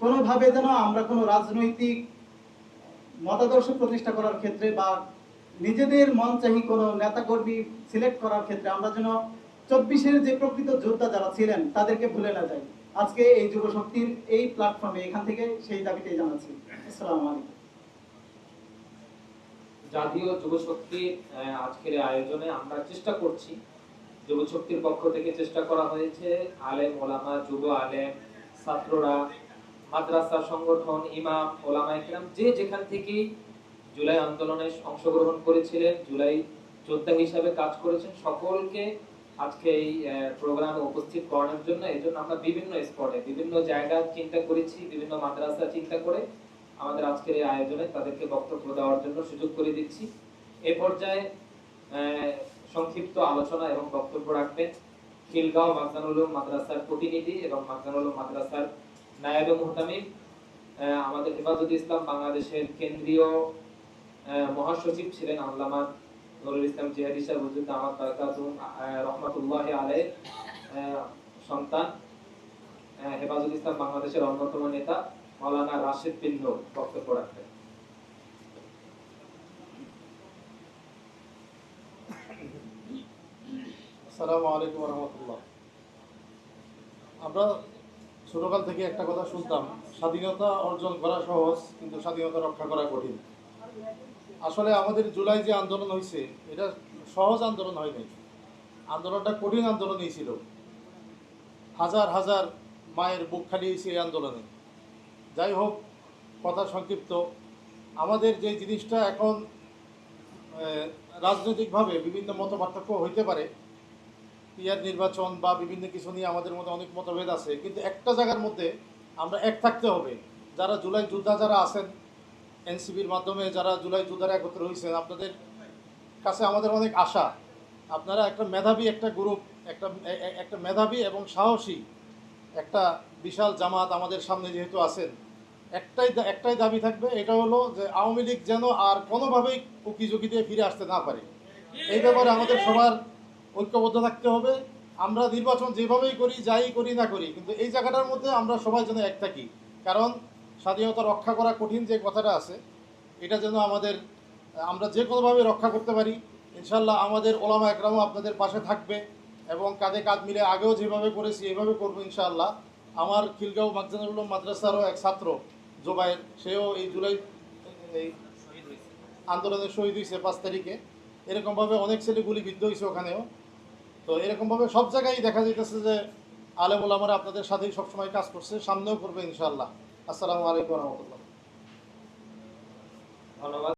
কোনোভাবে যেন আমরা কোনো রাজনৈতিক মতাদর্শ প্রতিষ্ঠা করার ক্ষেত্রে বা নিজেদের মন চাহি কোনো নেতাকর্মী সিলেক্ট করার ক্ষেত্রে আমরা যেন চব্বিশের যে প্রকৃত যোদ্ধা যারা ছিলেন, তাদেরকে ভুলে না যাই। আজকে এই যুব শক্তির এই প্ল্যাটফর্মে এখান থেকে সেই দাবিটাই জানাচ্ছি। আসসালামু আলাইকুম। জাতীয় যুব শক্তির আজকের আয়োজনে আমরা চেষ্টা করছি, যুব শক্তির পক্ষ থেকে চেষ্টা করা হয়েছে। আলেম, ওলামা, যুব আলেম, ছাত্ররা মাদ্রাসা, সংগঠন, ইমাম ওলামা যে যেখান থেকেই জুলাই আন্দোলনে অংশগ্রহণ করেছিলেন, জুলাই যোদ্ধা হিসাবে কাজ করেছেন, সকলকে আজকে এই প্রোগ্রামে উপস্থিত করানোর জন্য। এই জন্য আমরা বিভিন্ন স্পটে বিভিন্ন জায়গা চিন্তা করেছি, বিভিন্ন মাদ্রাসা চিন্তা করে আমাদের আজকের এই আয়োজনে তাদেরকে বক্তব্য দেওয়ার জন্য সুযোগ করে দিচ্ছি। এ পর্যায়ে সংক্ষিপ্ত আলোচনা এবং বক্তব্য রাখবেন। খিলগাঁও মাকজানুল মাদ্রাসার প্রতিনিধি এবং মাকজানুল মাদ্রাসার নায়েবে মুহতামিম আমাদের হেফাজত ইসলাম বাংলাদেশের কেন্দ্রীয় মহাসচিব ছিলেন আল্লামা নুরুল ইসলাম জিহাদি সাহেব হুজুর দামাত বারাকাতুহুম আহ, রহমাতুল্লাহি আলাইহ সন্তান হেফাজত ইসলাম বাংলাদেশের অন্যতম নেতা মাওলানা রাশেদ বিন নূর বক্তব্য রাখবেন। আসসালামু আমরা ছোটকাল থেকে একটা কথা শুনতাম, স্বাধীনতা অর্জন করা সহজ, কিন্তু স্বাধীনতা রক্ষা করা কঠিন। আসলে আমাদের জুলাই যে আন্দোলন হয়েছে এটা সহজ আন্দোলন হয়নি আন্দোলনটা কঠিন আন্দোলনই ছিল। হাজার হাজার মায়ের বুক খালিয়েছে এই আন্দোলনে। যাই হোক, কথা সংক্ষিপ্ত। আমাদের যে জিনিসটা এখন রাজনৈতিকভাবে বিভিন্ন মত পার্থক্য হইতে পারে পিয়ার নির্বাচন বা বিভিন্ন কিছু নিয়ে আমাদের মধ্যে অনেক মতভেদ আছে। কিন্তু একটা জায়গার মধ্যে আমরা এক থাকতে হবে। যারা জুলাই যোদ্ধা যারা আছেন এনসিবির মাধ্যমে যারা জুলাই যোদ্ধারা একত্র হয়েছেন, আপনাদের কাছে আমাদের অনেক আশা। আপনারা একটা মেধাবী একটা গ্রুপ, একটা একটা মেধাবী এবং সাহসী একটা বিশাল জামাত আমাদের সামনে যেহেতু আছেন। একটাই একটাই দাবি থাকবে, এটা হলো যে আওয়ামী লীগ যেন আর কোনোভাবেই উকিঝুঁকি দিয়ে ফিরে আসতে না পারে। এই ব্যাপারে আমাদের সবার ঐক্যবদ্ধ থাকতে হবে। আমরা নির্বাচন যেভাবেই করি, যাই করি না করি, কিন্তু এই জায়গাটার মধ্যে আমরা সবাই যেন এক থাকি কারণ স্বাধীনতা রক্ষা করা কঠিন যে কথাটা আছে, এটা যেন আমাদের, আমরা যে কোনোভাবে রক্ষা করতে পারি ইনশাল্লাহ আমাদের ওলামা একরামও আপনাদের পাশে থাকবে এবং কাঁধে কাঁধ মিলে আগেও যেভাবে করেছি, এভাবে করব ইনশাআল্লাহ। আমার খিলগাঁও মাকজানুল্লম মাদ্রাসারও এক ছাত্র জোবায়ের সেও এই জুলাই এই আন্দোলনে শহীদ হয়েছে পাঁচ তারিখে। এরকমভাবে অনেক ছেলে গুলিবিদ্ধ হয়েছে ওখানেও। তো এরকমভাবে সব জায়গায় দেখা যাইতেছে যে আলেম ওলামারা আপনাদের সাথেই সবসময় কাজ করছে, সামনেও করবে ইনশাল্লাহ আসসালামু আলাইকুম রহমতুল্লাহ। ধন্যবাদ।